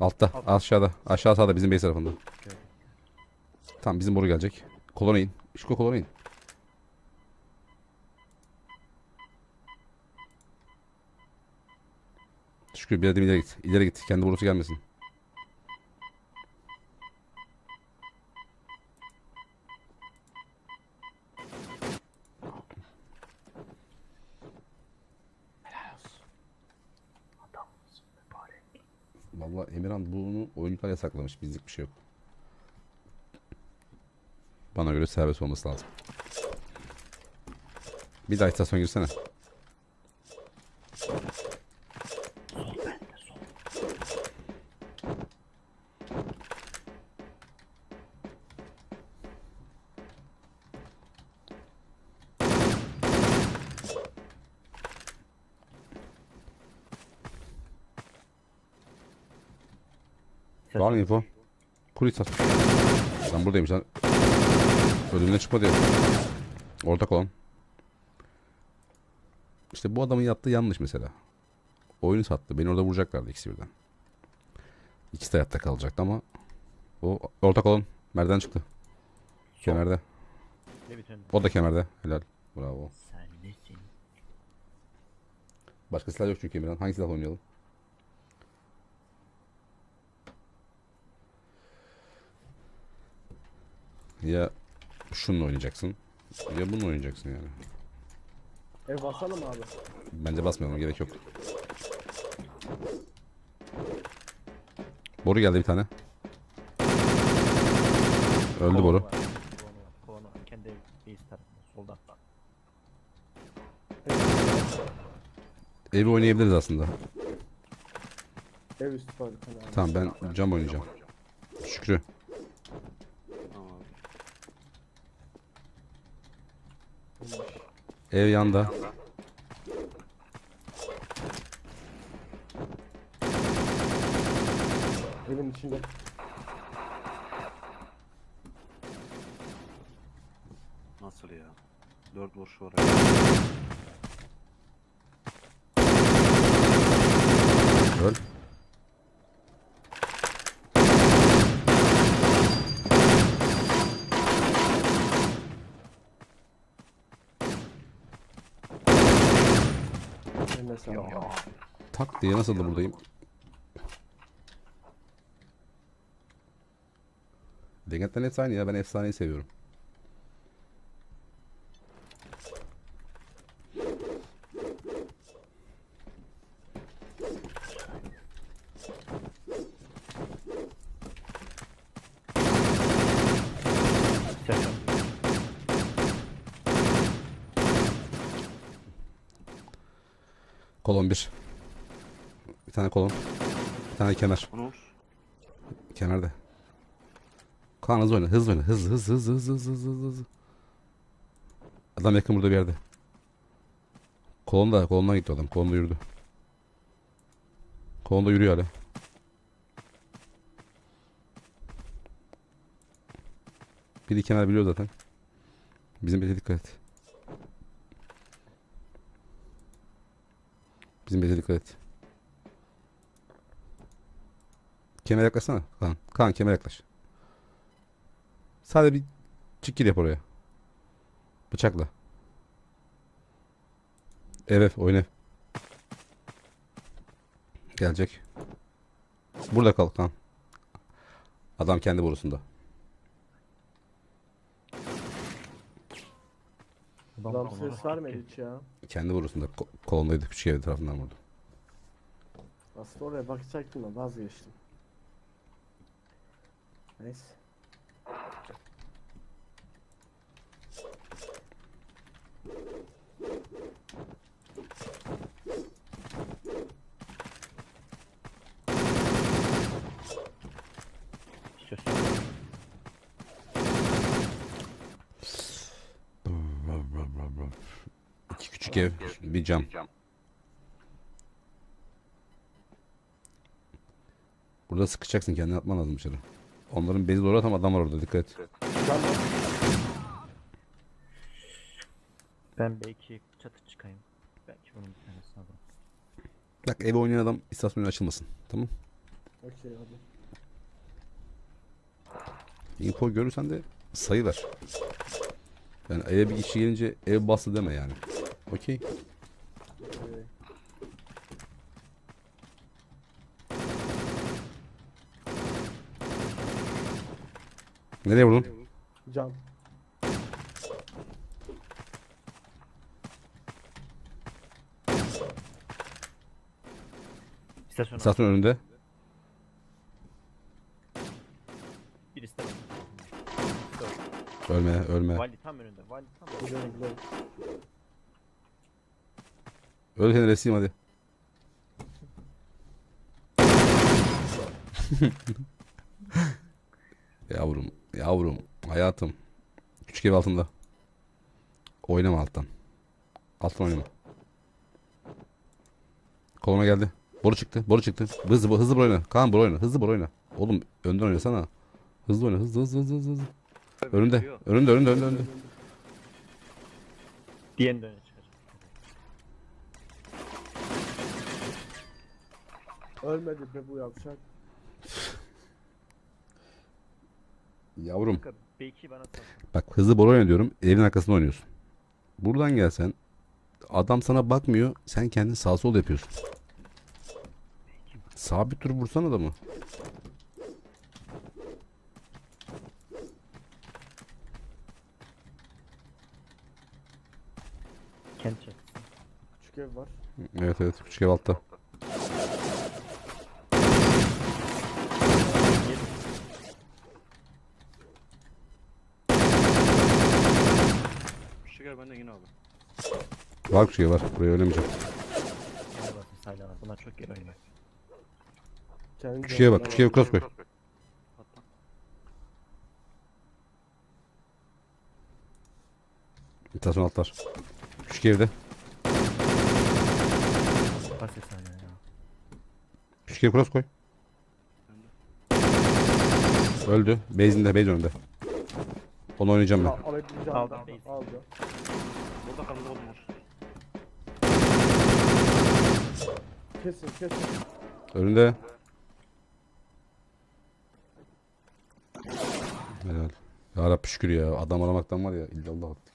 Altta. Aşağıda. Aşağı sağda bizim base tarafında. Tamam bizim boru gelecek. Kolona in. Şuko kolona in. Şükür bir adım ileri git. İleri git. Kendi borusu gelmesin. Yasaklamış. Bizlik bir şey yok. Bana göre serbest olması lazım. Bir daha istasyon girsene. Var mı info? Kulis sat. Ben buradayım sen. Ölümüne çıkma diyor. Ortak olan. İşte bu adamın yaptığı yanlış mesela. Oyunu sattı. Beni orada vuracaklardı ikisi birden. İkisi de hayatta kalacaktı ama o ortak olan merdiven çıktı. Kemerde. Ne bütün O da kemerde. Helal. Bravo. sen nesin? Başka silah yok çünkü Emirhan. Hangi silah oynayalım? Ya şununla oynayacaksın. Ya bununla oynayacaksın yani. Ev basalım abi. Bence basmayalım gerek yok. Boru geldi bir tane. Öldü boru. Kendi base tarafında. Solda. Evi oynayabiliriz aslında. Ev üstü. Tamam ben cam oynayacağım. Şükrü. Ev yanda. Evin içinde. Nasıl ya? Dört vuruş var. Öl. Eline sağlık. Tak diye nasıl da buradayım? Dengetten hepsi aynı ya. Ben efsaneyi seviyorum. Kolon bir. Bir tane kolon. Bir tane kemer. Kemerde. Kaan hızlı oyna. Hızlı oyna. Hızlı hızlı hızlı hızlı hızlı hızlı hızlı. Adam yakın burada bir yerde. Kolonda. Kolondan gitti adam. Kolonda yürüdü. Kolonda yürüyor hala. Biri kemer biliyor zaten. Bizim bete dikkat et. Bizim bete dikkat et. Kemer yaklaşsana. Kaan. Kaan kemer yaklaş. Sadece bir çık gir yap oraya. Bıçakla. Evet oyna. Gelecek. Burada kal Kaan. Adam kendi borusunda. Adam Adam kovanı ses vermedi hiç ya. Kendi borusunda. Ko- kolondaydı. Küçük evi tarafından vurdu. Aslında oraya bakacaktım da vazgeçtim. Neyse. Ev. Bir cam. Burada sıkışacaksın. Kendini atman lazım dışarı. Onların bezi doğru ama adam var orada. Dikkat et. Ben belki çatı çıkayım. Belki bunun bir tanesine alırım. Bak eve oynayan adam istasyonu açılmasın. Tamam. Okey hadi. Info görürsen de sayı ver. Yani eve bir kişi gelince ev bastı deme yani. Okey. Nereye vurdun? Can. İstasyon. İstasyon önünde. Bir istasyon. Ölme, ölme. Vali tam önünde. Vali tam önünde. Öl seni resim hadi. yavrum, yavrum, hayatım. Küçük ev altında. Oynama alttan. Alttan oynama. Koluma geldi. Boru çıktı, boru çıktı. Hızlı, hızlı boru oyna. Kaan boru oyna, hızlı boru oyna. Oğlum önden oynasana. Hızlı oyna, hızlı, hızlı, hızlı, hızlı. Önünde, Bekliyor. önünde, önünde, önünde, önünde. Diğerini Ölmedi be bu yavşak. Yavrum. Kanka, bana. Bak hızlı boru oyna diyorum. Evin arkasında oynuyorsun. Buradan gelsen adam sana bakmıyor. Sen kendin sağ sol yapıyorsun. Sabit dur vursan adamı. Kent çek. Küçük ev var. Evet evet küçük ev altta. Şu gel benden yine abi. Var küçük ev var. Buraya bakın sayılar. Bunlar ev bak. Küçük ev cross koy. Hatta. İstasyon altlar. Küçük evde. Ses hala ya. Küçük ev cross koy. Öldü. Base'inde base önünde. Onu oynayacağım ben. Al, alabileceğim. Base. Aldı. Burada kaldı oğlum var. Kesin kesin. Önünde. Helal. Ya Rabbi şükür ya. Adam aramaktan var ya illallah attık.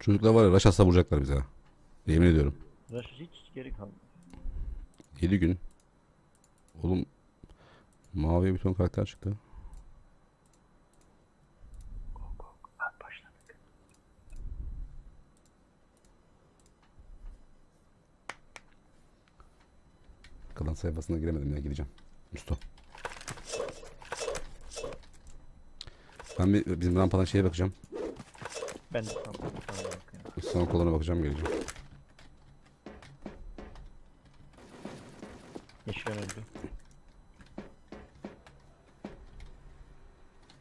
Çocuklar var ya raş atsa vuracaklar bize. Yemin ediyorum. Rush hiç geri kalmadı. 7 gün. Oğlum maviye bir ton karakter çıktı. Kalan sayfasına giremedim ya gireceğim. Musto. Ben bir bizim rampadan şeye bakacağım. Ben de tam. Son koluna bakacağım geleceğim. Yeşil öldü.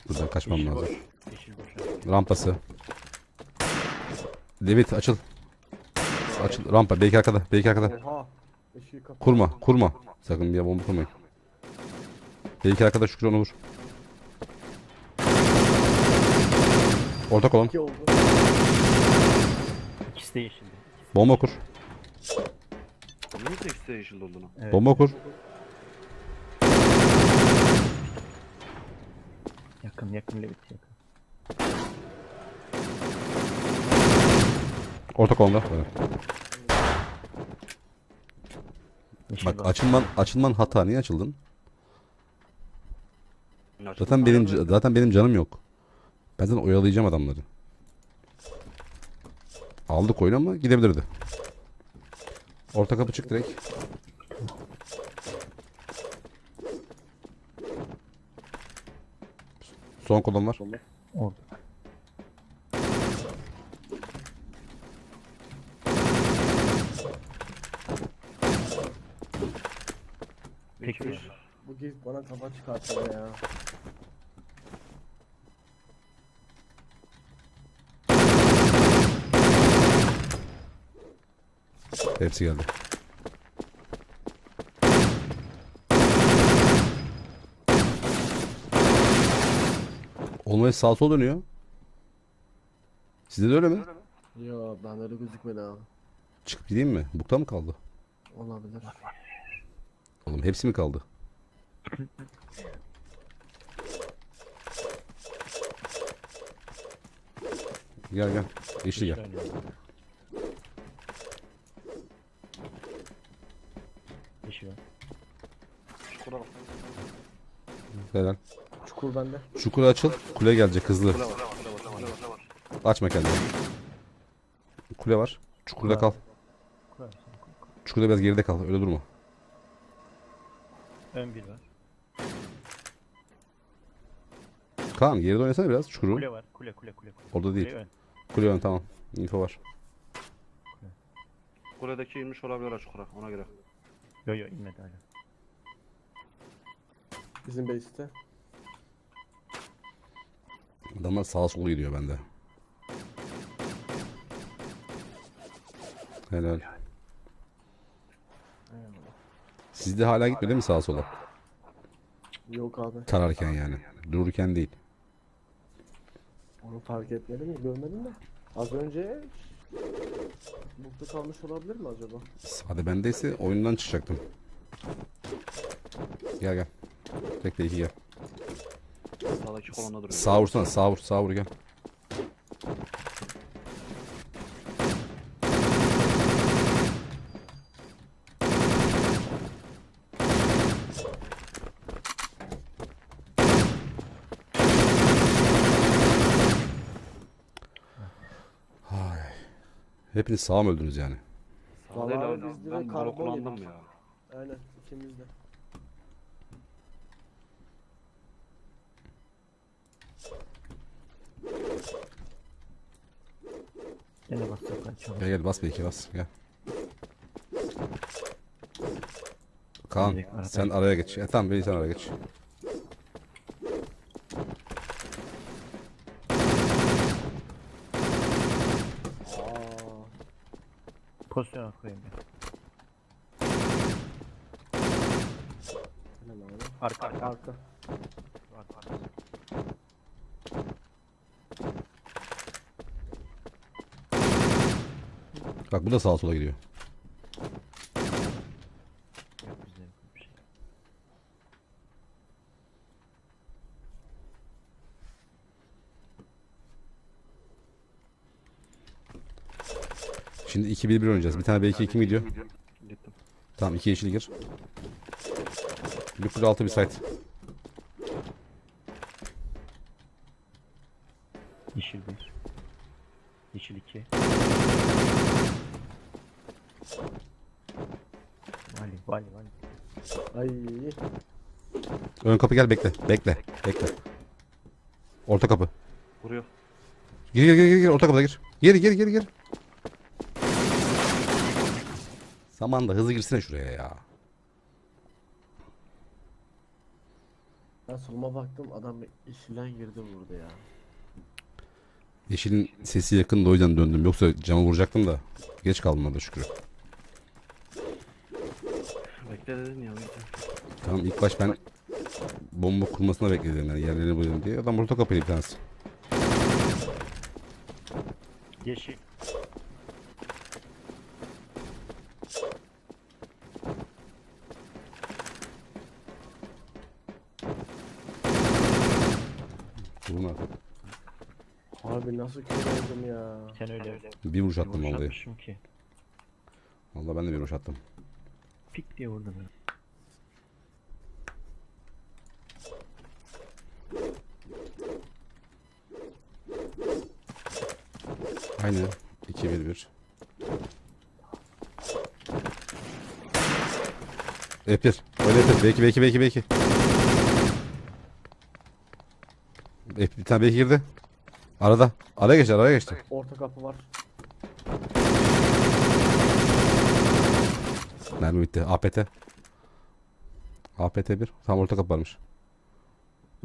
Buradan kaçmam Yeşil lazım. boş. Yeşil boş. Rampası. David açıl. Açıl. Rampa. Belki arkada. Belki arkada. Kurma. Kurma. Sakın bir bomba kurmayın. Belki arkada Şükrü onu vur. Orta kolon. İki oldu. İkisi de yeşildi. Bomba kur. Niye de işte yeşil olduğunu? Evet. Bomba kur. Yakın yakın Levit yakın. Orta kolonda. Böyle. Bak var. açılman açılman hata. Niye açıldın? İnaçlı Zaten benim ayarlı. zaten benim canım yok. Ben zaten oyalayacağım adamları. Aldık oyunu ama gidebilirdi. Orta kapı çık direkt. Son kolon var. Orada. Peki. Peki. Bu giz bana kafa çıkartıyor ya. Hepsi geldi. Onun sağ sol dönüyor. Sizde de öyle mi? Yo ben öyle gözükmedi abi. Çıkıp gideyim mi? Bukta mı kaldı? Olabilir. Oğlum hepsi mi kaldı? Gel gel. Yeşil gel. Yeşil. Çukura bak. Helal. Çukur bende. Çukura açıl. Kule gelecek hızlı. Kule var. Kule var. Kule var. Açma kendini. Kule var. Çukurda kal. Çukurda biraz geride kal. Öyle durma. Ön bir var. Kaan geride oynasana biraz çukuru. Kule var. Kule kule kule. kule. Orada değil. Kule ön. Kule ön tamam. Info var. Kuledeki inmiş olabilir çukura. Ona göre. Yo yo inmedi hala. Bizim base'te. Adamlar sağa sola gidiyor bende. Helal. Sizde hala gitmedi değil mi sağa sola? Yok abi. Tararken yani. Dururken değil. Onu fark etmedim mi? Görmedim de. Az önce Bukta kalmış olabilir mi acaba? Hadi bendeyse oyundan çıkacaktım. Gel gel. Tek de iki gel. Sağdaki kolonda duruyor. Sağ vursana sağ vur sağ vur gel. Hepiniz sağ mı öldünüz yani? Sağ değil Vallahi abi. biz direkt Ben karbon kullandım yedik. ya. Aynen ikimiz de. Gene basacaklar çalış. Gel gel bas bir iki bas gel. Kaan Direkt sen araya geç. E, tamam Veli sen araya geç. Koyayım abi. Arka arka. Arka. arka. arka. Bak bu da sağa sola gidiyor. Yok bizde yok bir şey. Şimdi 2-1-1 oynayacağız. Bir tane B2 kim gidiyor? Gittim. Tamam 2 yeşil gir. Kule altı bir site. Yeşil bir. Yeşil iki. Vali vali vali. Ay. Ön kapı gel bekle. Bekle. Bekle. Orta kapı. Vuruyor. Gir gir gir gir, gir. orta kapıda gir. Gir gir gir gir. Zamanda hızlı girsene şuraya ya. Ben soluma baktım adam işilen girdi vurdu ya. Yeşilin sesi yakın da o yüzden döndüm. Yoksa cama vuracaktım da. Geç kaldım orada şükür. Bekle dedin ya. Bekle. Tamam ilk baş ben bomba kurmasına bekledim yani yerlerini bulayım diye. Adam orta kapıydı bir tanesi. Yeşil. Vurun artık. Abi nasıl kör oldum ya. Sen öyle Bir vuruş attım vallahi. atmışım ki. Vallahi ben de bir vuruş attım. Pik diye vurdum. ya. Aynen. 2-1-1. F1. Öyle F1. Belki belki belki belki. F bir tane belki girdi. Arada. Araya geçti araya geçti. Orta kapı var. Mermi bitti. APT. APT 1. Tam orta kapı varmış.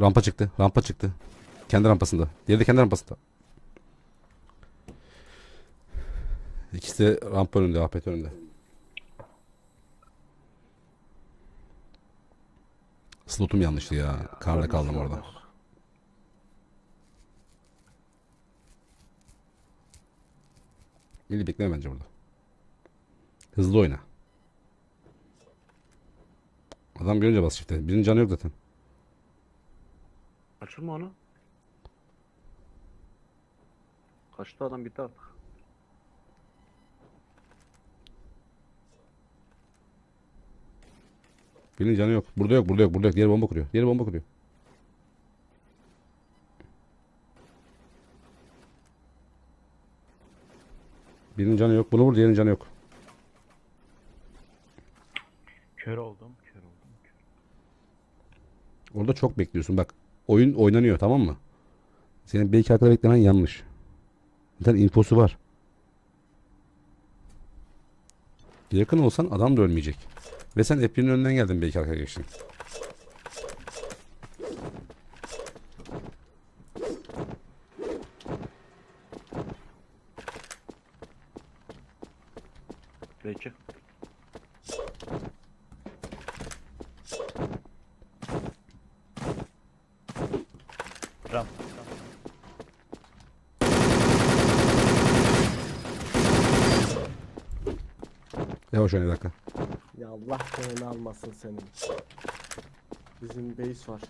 Rampa çıktı. Rampa çıktı. Kendi rampasında. Diğeri de kendi rampasında. İkisi de rampa önünde. APT önünde. Slotum yanlıştı ya. Karla kaldım orada. Melih bekleme bence burada. Hızlı oyna. Adam görünce bas çifte. Birinin canı yok zaten. Açılma onu. Kaçtı adam bitti artık. Birinin canı yok. Burada yok, burada yok, burada yok. Diğeri bomba kuruyor. Diğeri bomba kuruyor. Birinin canı yok. Bunu vur, diğerinin canı yok. Kör oldum. Kör oldum. Kör. Orada çok bekliyorsun. Bak oyun oynanıyor tamam mı? Senin belki arkada beklemen yanlış. Zaten infosu var. Yakın olsan adam da ölmeyecek. Ve sen F1'in önünden geldin belki arkaya geçtin. Belki. Ram. Yavaş oyna bir dakika. Ya Allah canını almasın senin. Bizim base var.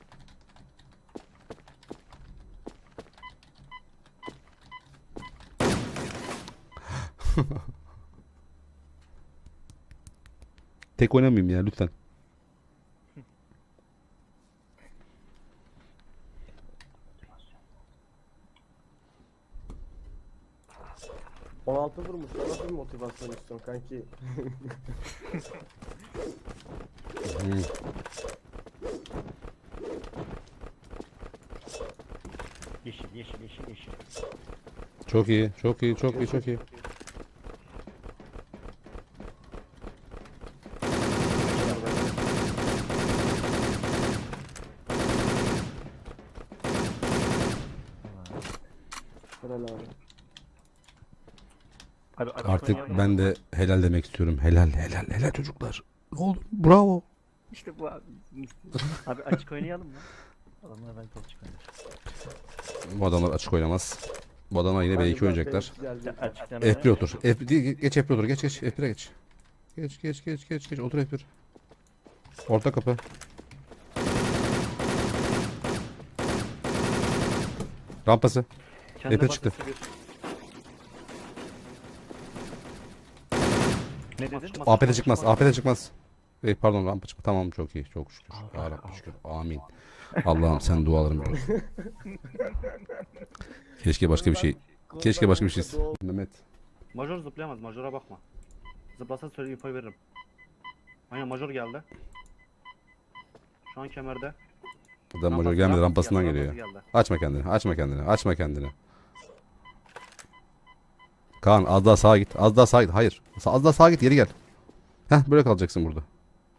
Tek oynamayayım ya lütfen. Hı. 16 vurmuş. Nasıl bir motivasyon istiyorsun kanki? Yeşil yeşil yeşil yeşil. Çok iyi, çok iyi, çok iyi, çok iyi. Helal abi. Abi açık Artık oynayalım. Ben de helal demek istiyorum. Helal, helal, helal çocuklar. Ne oldu? Bravo. İşte bu abi. abi açık oynayalım mı? Adamlar ben çok açık oynar. Bu adamlar açık oynamaz. Bu adamlar yine Hadi B2 zaten oynayacaklar. Ya gelecek. Açıktan F1 otur. F geç F1 otur. Geç geç F1'e geç. Geç geç geç geç geç otur F1. Orta kapı. Rampası. Kendi Epe çıktı. bahçesi Ne dedin? Çıkmaz, AP'de çıkmaz, çıkmaz. çıkmaz. Ey pardon rampa çıkma. Tamam çok iyi. Çok şükür. Ya Rabbi şükür. Amin. Allah'ım sen dualarımı biliyorsun. Keşke başka bir şey. Keşke başka bir şey. Mehmet. Major zıplayamaz. Majora bakma. Zıplasa söyle info veririm. Aynen major geldi. Şu an kemerde. Adam major gelmedi rampası rampasından geliyor. Açma kendini. Açma kendini. Açma kendini. Kaan az daha sağa git. Az daha sağa git. Hayır. Az daha sağa git. Geri gel. Heh böyle kalacaksın burada.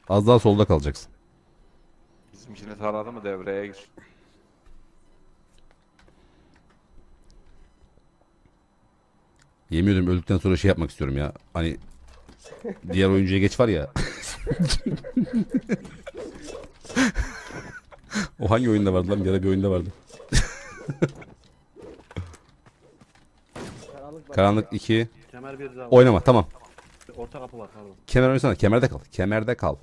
Az daha solda kalacaksın. Bizimkini taradı mı devreye gir. Yemin ediyorum öldükten sonra şey yapmak istiyorum ya. Hani diğer oyuncuya geç var ya. o hangi oyunda vardı lan? Bir ara bir oyunda vardı. Karanlık, var. Karanlık 2. Kemer bir daha. Oynama tamam. Orta kapı var pardon. Kemer oynasana. Kemerde kal. Kemerde kal.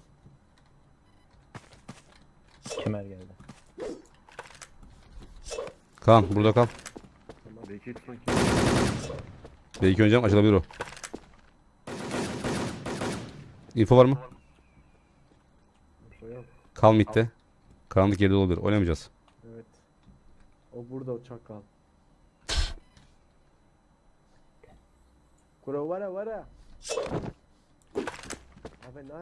Kemer geldi. Kaan burada kal. Belki sanki. Belki oynayacağım açılabilir o. Info var mı? Şey yok. Kal midde. Karanlık yerde olabilir. Oynamayacağız. Evet. O burada o çakal. Kura vara vara. Abi ne?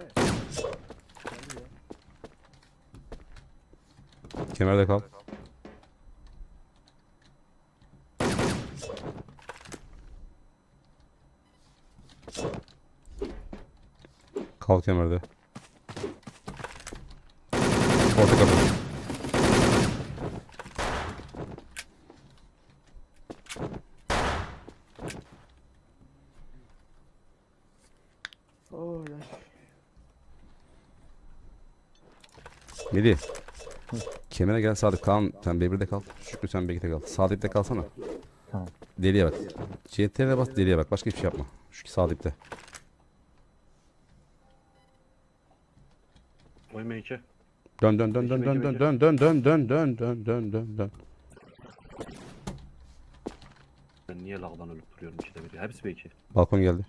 Kemerde kal. Kal kemerde. Orta kapı. Oh ya. Melih. Kemere gel Sadık. Kaan sen B1'de kal. Şükrü sen B2'de kal. Sadık'ta kalsana. Tamam. Deliye bak. CTR'e bas deliye bak. Başka hiçbir şey yapma. Şu sağ dipte. Oyun M2. Dön dön dön dön dön dön dön dön dön dön dön dön dön dön dön. Ben niye lagdan ölüp duruyorum işte biri. Hepsi B2. Balkon geldi.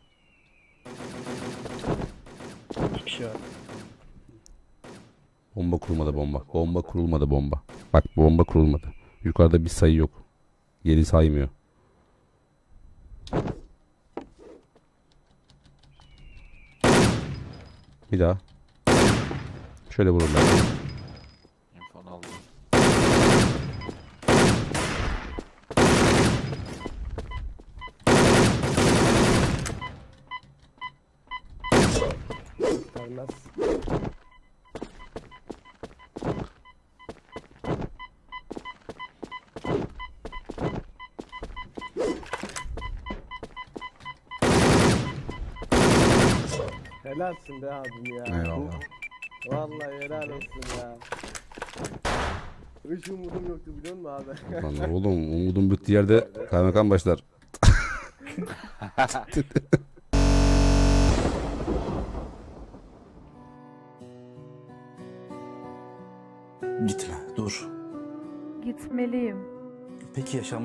İki kişi var. Bomba kurulmadı bomba. Bomba kurulmadı bomba. Bak bomba kurulmadı. Yukarıda bir sayı yok. Geri saymıyor. Bir daha. Şöyle vururlar. Infonu aldım. Helalsin be abim ya. Eyvallah. Vallahi helal olsun ya. Hiç umudum yoktu biliyor musun abi? Lan oğlum umudum bitti yerde kaymakam başlar. Gitme, dur. Gitmeliyim. Peki yaşanmış